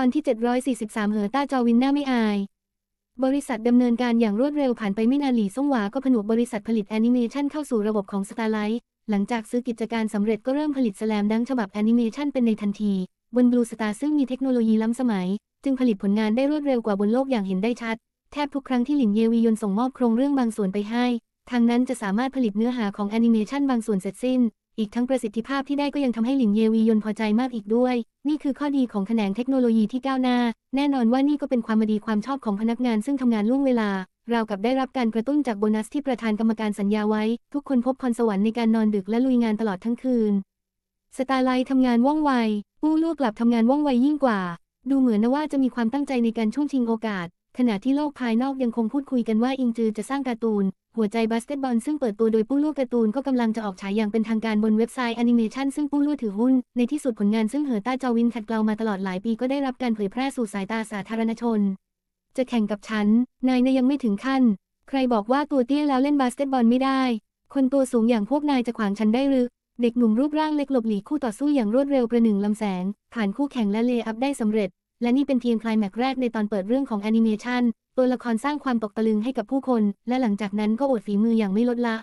ตอนที่ 743 เหอต้าจอวินหน้าไม่อาย บริษัทดำเนินการอย่างรวดเร็วผ่านไปไม่นานหลี่ซ่งหวาก็ผนวกบริษัทผลิตแอนิเมชันเข้าสู่ระบบของ Starlight หลังจากซื้อกิจการสำเร็จก็เริ่มผลิตสแลมดังฉบับแอนิเมชันเป็นในทันที บน Blue Star ซึ่งมีเทคโนโลยีล้ำสมัย จึงผลิตผลงานได้รวดเร็วกว่าบนโลกอย่างเห็นได้ชัด แทบทุกครั้งที่หลินเยวียนส่งมอบโครงเรื่องบางส่วนไปให้ ทางนั้นจะสามารถผลิตเนื้อหาของแอนิเมชันบางส่วนเสร็จสิ้น อีกทั้งประสิทธิภาพที่ได้ก็ยังทำให้หลินเยวียนพอใจมากอีกด้วย นี่คือข้อดีของแขนงเทคโนโลยีที่ก้าวหน้า แน่นอนว่านี่ก็เป็นความดีความชอบของพนักงานซึ่งทำงานล่วงเวลา เรากับได้รับการกระตุ้นจากโบนัสที่ประธานกรรมการสัญญาไว้ ทุกคนพบพรสวรรค์ในการนอนดึกและลุยงานตลอดทั้งคืน สตาร์ไลท์ทำงานว่องไว ปู้ลูกกลับทำงานว่องไวยิ่งกว่า ดูเหมือนนะว่าจะมีความตั้งใจในการช่วงชิงโอกาส ขณะที่โลกภายนอกยังคงพูดคุยกันว่าอิงจือจะสร้างการ์ตูน หัวใจบาสเกตบอลซึ่งเปิดตัวโดยปู้ลู่การ์ตูนก็กำลังจะออกฉายอย่างเป็นทางการบนเว็บไซต์แอนิเมชันซึ่งปู้ลู่ถือหุ้น ในที่สุดผลงานซึ่งเหอต้าจอวินขัดเกลามาตลอดหลายปีก็ได้รับการเผยแพร่สู่สายตาสาธารณชน จะแข่งกับฉัน นายนะยังไม่ถึงขั้น ใครบอกว่าตัวเตี้ยแล้วเล่นบาสเกตบอลไม่ได้ คนตัวสูงอย่างพวกนายจะขวางฉันได้หรือเด็กหนุ่มรูปร่างเล็กหลบหลีกคู่ต่อสู้อย่างรวดเร็วประหนึ่งลำแสง ผ่านคู่แข่งและเลย์อัพได้สำเร็จ และนี่เป็นเพียงคลแม็กแรกในตอนเปิดเรื่องของแอนิเมชันตัวละครสร้างความตกตะลึงให้กับผู้คน และหลังจากนั้นก็อดฝีมืออย่างไม่ลดละ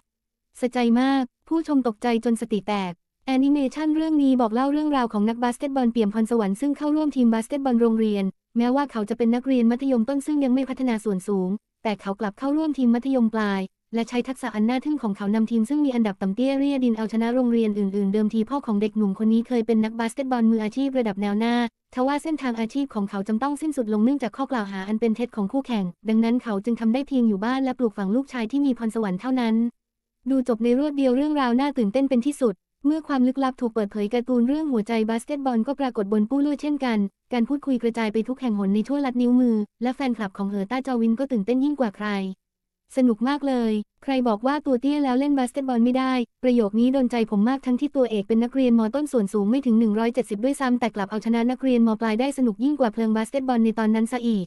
สะใจมาก ผู้ชมตกใจจนสติแตก แอนิเมชันเรื่องนี้บอกเล่าเรื่องราวของนักบาสเกตบอลเปี่ยมพรสวรรค์ซึ่งเข้าร่วมทีมบาสเกตบอลโรงเรียน แม้ว่าเขาจะเป็นนักเรียนมัธยมต้นซึ่งยังไม่พัฒนาส่วนสูง แต่เขากลับเข้าร่วมทีมมัธยมปลาย และใช้ทักษะอันน่าทึ่งของเขานำทีมซึ่งมีอันดับต่ำเตี้ยเรียดินเอาชนะโรงเรียนอื่นๆ เดิมทีพ่อของเด็กหนุ่มคนนี้เคยเป็นนักบาสเกตบอลมืออาชีพระดับแนวหน้า ทว่าเส้นทางอาชีพของเขาจำต้องสิ้นสุดลงเนื่องจากข้อกล่าวหาอันเป็นเท็จของคู่แข่ง ดังนั้นเขาจึงทำได้เพียงอยู่บ้านและปลูกฝังลูกชายที่มีพรสวรรค์เท่านั้น ดูจบในรวดเดียวเรื่องราวน่าตื่นเต้นเป็นที่สุด เมื่อความลึกลับถูกเปิดเผยการ์ตูนเรื่องหัวใจบาสเกตบอลก็ปรากฏบนปู้ลู่เช่นกัน การพูดคุยกระจายไปทุกแห่งหนในทั่วลัดนิ้วมือ และแฟนคลับของเฮอต้าจอวินก็ตื่นเต้นยิ่งกว่าใคร สนุกมากเลย ใครบอกว่าตัวเตี้ยแล้วเล่นบาสเกตบอลไม่ได้ ประโยคนี้โดนใจผมมากทั้งที่ตัวเอกเป็นนักเรียนมต้นส่วนสูงไม่ถึง 170 ด้วยซ้ำแต่กลับเอาชนะนักเรียนมปลายได้สนุกยิ่งกว่าเพลิงบาสเกตบอลในตอนนั้นซะอีก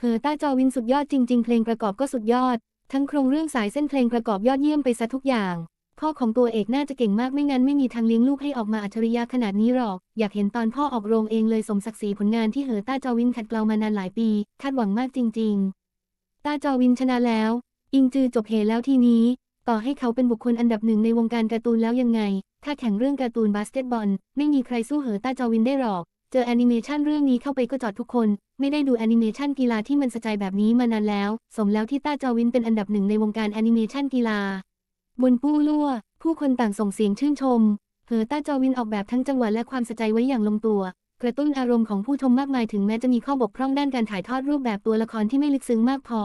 เฮอต้าจอวินสุดยอดจริง ๆ เพลงประกอบก็สุดยอด ทั้งโครงเรื่องสายเส้นเพลงประกอบยอดเยี่ยมไปซะทุกอย่าง พ่อของตัวเอกน่าจะเก่งมากไม่งั้นไม่มีทางเลี้ยงลูกให้ออกมาอัจฉริยะขนาดนี้หรอก อยากเห็นตอนพ่อออกโรงเองเลยสมศักดิ์ศรีผลงานที่เฮอต้าจอวินขัดเกลามานานหลายปี คาดหวังมากจริง ๆ ต้าจอวินชนะแล้ว อิงจือจบเหแล้วทีนี้ ต่อให้เขาเป็นบุคคลอันดับหนึ่งในวงการการ์ตูนแล้วยังไง ถ้าแข่งเรื่องการ์ตูนบาสเกตบอล ไม่มีใครสู้เหอต้าจอวินได้หรอก เจอแอนิเมชันเรื่องนี้เข้าไปก็จอดทุกคน ไม่ได้ดูแอนิเมชันกีฬาที่มันสะใจแบบนี้มานานแล้ว สมแล้วที่ต้าจอวินเป็นอันดับหนึ่งในวงการแอนิเมชันกีฬา บนปู้ลั่ว ผู้คนต่างส่งเสียงชื่นชม เหอต้าจอวินออกแบบทั้งจังหวะและความสะใจไว้อย่างลงตัวกระตุ้นอารมณ์ของผู้ชมมากมายถึงแม้จะมีข้อบกพร่องด้านการถ่ายทอดรูปแบบตัวละครที่ไม่ลึกซึ้งมากพอ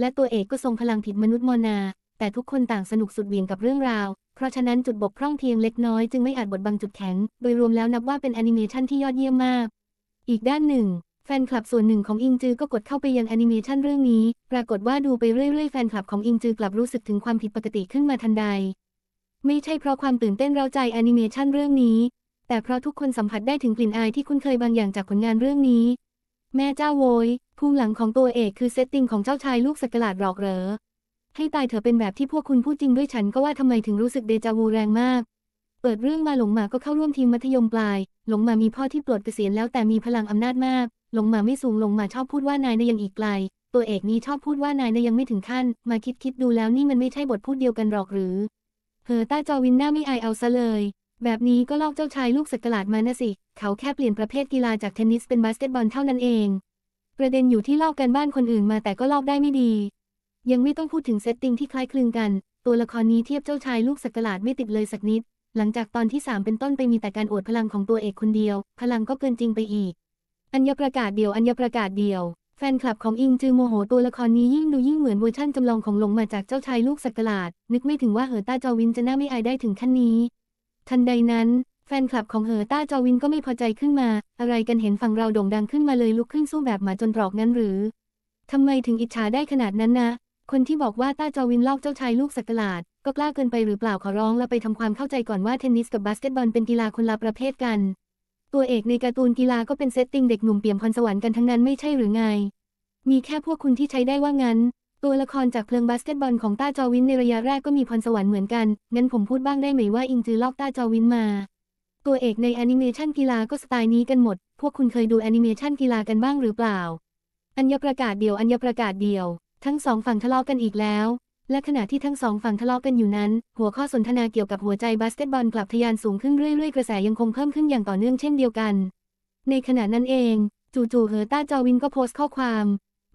และตัวเอกก็ทรงพลังผิดมนุษย์มนา แต่ทุกคนต่างสนุกสุดเวี่ยงกับเรื่องราว เพราะฉะนั้นจุดบกพร่องเพียงเล็กน้อยจึงไม่อาจบดบังจุดแข็ง โดยรวมแล้วนับว่าเป็นแอนิเมชันที่ยอดเยี่ยมมาก อีกด้านหนึ่ง แฟนคลับส่วนหนึ่งของอิงจือก็กดเข้าไปยังแอนิเมชันเรื่องนี้ ปรากฏว่าดูไปเรื่อยๆแฟนคลับของอิงจือกลับรู้สึกถึงความผิดปกติขึ้นมาทันใด ไม่ใช่เพราะความตื่นเต้นเร้าใจแอนิเมชันเรื่องนี้ แต่เพราะทุกคนสัมผัสได้ถึงกลิ่นอายที่คุ้นเคยบางอย่างจากผลงานเรื่องนี้ แม่เจ้าโวย ภูมิหลังของตัวเอกคือเซตติ้งของเจ้าชายลูกสักหลาดหรอกเหรอ ให้ตายเถอะเป็นแบบที่พวกคุณพูดจริงด้วยฉันก็ว่าทำไมถึงรู้สึกเดจาวูแรงมาก เปิดเรื่องมาหลงหมาก็เข้าร่วมทีมมัธยมปลาย หลงหมามีพ่อที่ปลดเกษียณแล้วแต่มีพลังอำนาจมาก หลงหมาไม่สูงหลงหมาชอบพูดว่านายนะยังอีกไกล ตัวเอกนี้ชอบพูดว่านายนะยังไม่ถึงขั้น มาคิดคิดดูแล้วนี่มันไม่ใช่บทพูดเดียวกันหรอกหรือเฮอต้าจอวินหน้าไม่อายเอาซะเลย แบบนี้ก็ลอกเจ้าชายลูกสักหลาดมานะสิ เขาแค่เปลี่ยนประเภทกีฬาจากเทนนิสเป็นบาสเกตบอลเท่านั้นเอง ประเด็นอยู่ที่ลอกกันบ้านคนอื่นมาแต่ก็ลอกได้ไม่ดี ยังไม่ต้องพูดถึงเซตติ้งที่คล้ายคลึงกัน ตัวละครนี้เทียบเจ้าชายลูกสักหลาดไม่ติดเลยสักนิด หลังจากตอนที่ 3 เป็นต้นไปมีแต่การอวดพลังของตัวเอกคนเดียว พลังก็เกินจริงไปอีก อัญญประกาศเดียวอัญญประกาศเดียว แฟนคลับของอิงจือโมโหตัวละครนี้ยิ่งดูยิ่งเหมือนเวอร์ชั่นจำลองของหลงมาจากเจ้าชายลูกสักหลาด นึกไม่ถึงว่าเหอต้าจอวินจะน่าไม่อายได้ถึงขั้นนี้ ทันใดนั้น แฟนคลับของเหอต้าจอวินก็ไม่พอใจขึ้นมา อะไรกันเห็นฝั่งเราโด่งดังขึ้นมาเลยลุกขึ้นสู้แบบหมาจนตรอกงั้นหรือ ทำไมถึงอิจฉาได้ขนาดนั้นนะ คนที่บอกว่าต้าจอวินลอกเจ้าชายลูกสักหลาด ก็กล้าเกินไปหรือเปล่าขอร้องแล้วไปทำความเข้าใจก่อนว่าเทนนิสกับบาสเกตบอลเป็นกีฬาคนละประเภทกัน ตัวเอกในการ์ตูนกีฬาก็เป็นเซตติ้งเด็กหนุ่มเปี่ยมพรสวรรค์กันทั้งนั้นไม่ใช่หรือไง มีแค่พวกคุณที่ใช้ได้ว่างั้น ตัวละครจากเพลิงบาสเกตบอลของต้าจอวินในระยะแรกก็มีพรสวรรค์เหมือนกัน งั้นผมพูดบ้างได้ไหมว่าอิงจือลอกต้าจอวินมา ตัวเอกในแอนิเมชันกีฬาก็สไตล์นี้กันหมด พวกคุณเคยดูแอนิเมชันกีฬากันบ้างหรือเปล่า อัญญประกาศเดียว อัญญประกาศเดียว ทั้งสองฝั่งทะเลาะกันอีกแล้ว และขณะที่ทั้งสองฝั่งทะเลาะกันอยู่นั้น หัวข้อสนทนาเกี่ยวกับหัวใจบาสเกตบอลกลับทะยานสูงขึ้นเรื่อยๆ กระแสยังคงเพิ่มขึ้นอย่างต่อเนื่องเช่นเดียวกัน ในขณะนั้นเอง จู่ๆเฮอร์ต้าจอวินก็โพสต์ข้อความ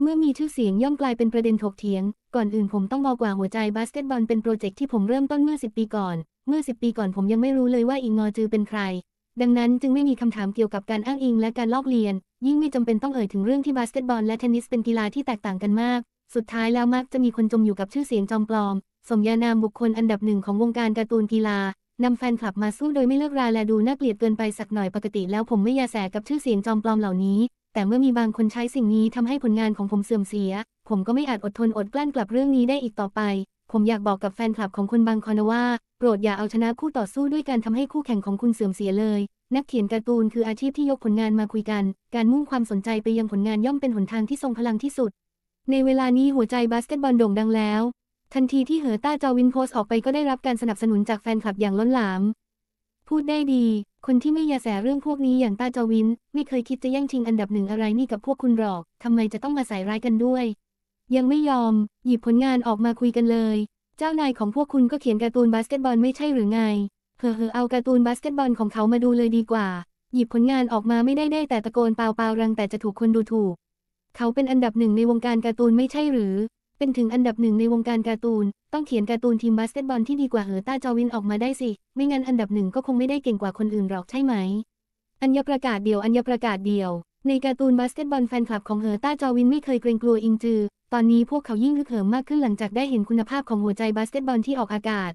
เมื่อมีชื่อเสียงย่อมกลายเป็นประเด็นถกเถียง ก่อนอื่นผมต้องบอกว่าหัวใจบาสเกตบอลเป็นโปรเจกต์ที่ผมเริ่มต้นเมื่อ 10 ปีก่อน เมื่อ10ปีก่อนผมยังไม่รู้เลยว่าอิงงอจือเป็นใคร ดังนั้นจึงไม่มีคำถามเกี่ยวกับการอ้างอิงและการลอกเลียน ยิ่งไม่จำเป็นต้องเอ่ยถึงเรื่องที่บาสเกตบอลและเทนนิสเป็นกีฬาที่แตกต่างกันมาก สุดท้ายแล้วมักจะมีคนจมอยู่กับชื่อเสียงจอมปลอม สมญานามบุคคลอันดับหนึ่งของวงการการ์ตูนกีฬานำแฟนคลับมาสู้โดยไม่เลิกราและดูน่าเกลียดเกินไปสักหน่อยปกติแล้วผมไม่ยาแสกับชื่อเสียงจอมปลอมเหล่านี้ แต่เมื่อมีบางคนใช้สิ่งนี้ทำให้ผลงานของผมเสื่อมเสีย ผมก็ไม่อาจอดทนอดกลั้นกลับเรื่องนี้ได้อีกต่อไป ผมอยากบอกกับแฟนคลับของคนบางคนนว่า โปรดอย่าเอาชนะคู่ต่อสู้ด้วยการทำให้คู่แข่งของคุณเสื่อมเสียเลย นักเขียนการ์ตูนคืออาชีพที่ยกผลงานมาคุยกัน การมุ่งความสนใจไปยังผลงานย่อมเป็นหนทางที่ทรงพลังที่สุด ในเวลานี้หัวใจบาสเกตบอลโด่งดังแล้ว ทันทีที่เหอต้าจอวินโพสออกไปก็ได้รับการสนับสนุนจากแฟนคลับอย่างล้นหลาม พูดได้ดี คนที่ไม่ยาแสเรื่องพวกนี้อย่างต้าจอวิน ไม่เคยคิดจะแย่งชิงอันดับหนึ่งอะไรนี่กับพวกคุณหรอกทำไมจะต้องมาใส่ร้ายกันด้วย ยังไม่ยอม หยิบผลงานออกมาคุยกันเลย เจ้านายของพวกคุณก็เขียนการ์ตูนบาสเกตบอลไม่ใช่หรือไงเฮอเฮอเอาการ์ตูนบาสเกตบอลของเขามาดูเลยดีกว่า หยิบผลงานออกมาไม่ได้ได้แต่ตะโกนเปล่าเปล่ารังแต่จะถูกคนดูถูก เขาเป็นอันดับหนึ่งในวงการการ์ตูนไม่ใช่หรือ เป็นถึงอันดับหนึ่งในวงการการ์ตูน ต้องเขียนการ์ตูนทีมบาสเกตบอลที่ดีกว่าเฮอต้าจอวินออกมาได้สิ ไม่งั้นอันดับหนึ่งก็คงไม่ได้เก่งกว่าคนอื่นหรอกใช่ไหม อัญญประกาศเดียวอัญญประกาศเดียว ในการ์ตูนบาสเกตบอลแฟนคลับของเฮอต้าจอวินไม่เคยเกรงกลัวอิงจือ ตอนนี้พวกเขายิ่งฮึกเหิมมากขึ้นหลังจากได้เห็นคุณภาพของหัวใจบาสเกตบอลที่ออกอากาศ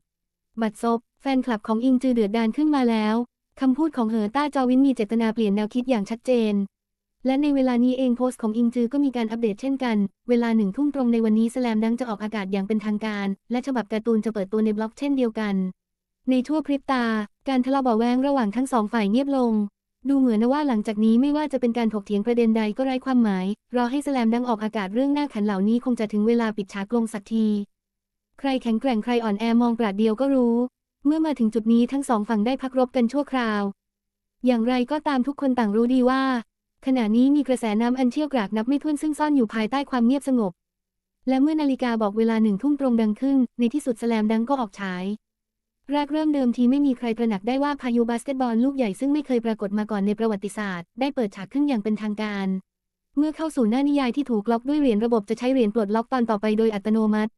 บัดซบ แฟนคลับของอิงจือเดือดดานขึ้นมาแล้ว คำพูดของเฮอต้าจอวินมีเจตนาเปลี่ยนแนวคิดอย่างชัดเจน และในเวลานี้เองโพสต์ของอิงจือก็มีการอัปเดตเช่นกัน เวลาหนึ่งทุ่มตรงในวันนี้สแลมดังจะออกอากาศอย่างเป็นทางการ และฉบับการ์ตูนจะเปิดตัวในบล็อกเช่นเดียวกัน ในชั่วพริบตา การทะเลาะเบาแวงระหว่างทั้งสองฝ่ายเงียบลง ดูเหมือนว่าหลังจากนี้ไม่ว่าจะเป็นการถกเถียงประเด็นใดก็ไร้ความหมาย รอให้สแลมดังออกอากาศเรื่องหน้าขันเหล่านี้คงจะถึงเวลาปิดฉากลงสักที ใครแข็งแกร่งใครอ่อนแอมองปราดเดียวก็รู้ เมื่อมาถึงจุดนี้ทั้งสองฝั่งได้พักรบกันชั่วคราว อย่างไรก็ตามทุกคนต่างรู้ดีว่า ขณะนี้มีกระแสน้ำอันเชี่ยวกรากนับไม่ถ้วนซึ่งซ่อนอยู่ภายใต้ความเงียบสงบ และเมื่อนาฬิกาบอกเวลาหนึ่งทุ่มตรงดังขึ้น ในที่สุดสแลมดังก็ออกฉาย แรกเริ่มเดิมทีไม่มีใครตระหนักได้ว่าพายุบาสเกตบอลลูกใหญ่ซึ่งไม่เคยปรากฏมาก่อนในประวัติศาสตร์ ได้เปิดฉากขึ้นอย่างเป็นทางการ เมื่อเข้าสู่หน้านิยายที่ถูกล็อกด้วยเหรียญระบบจะใช้เหรียญปลดล็อกตอนต่อไปโดยอัตโนมัติ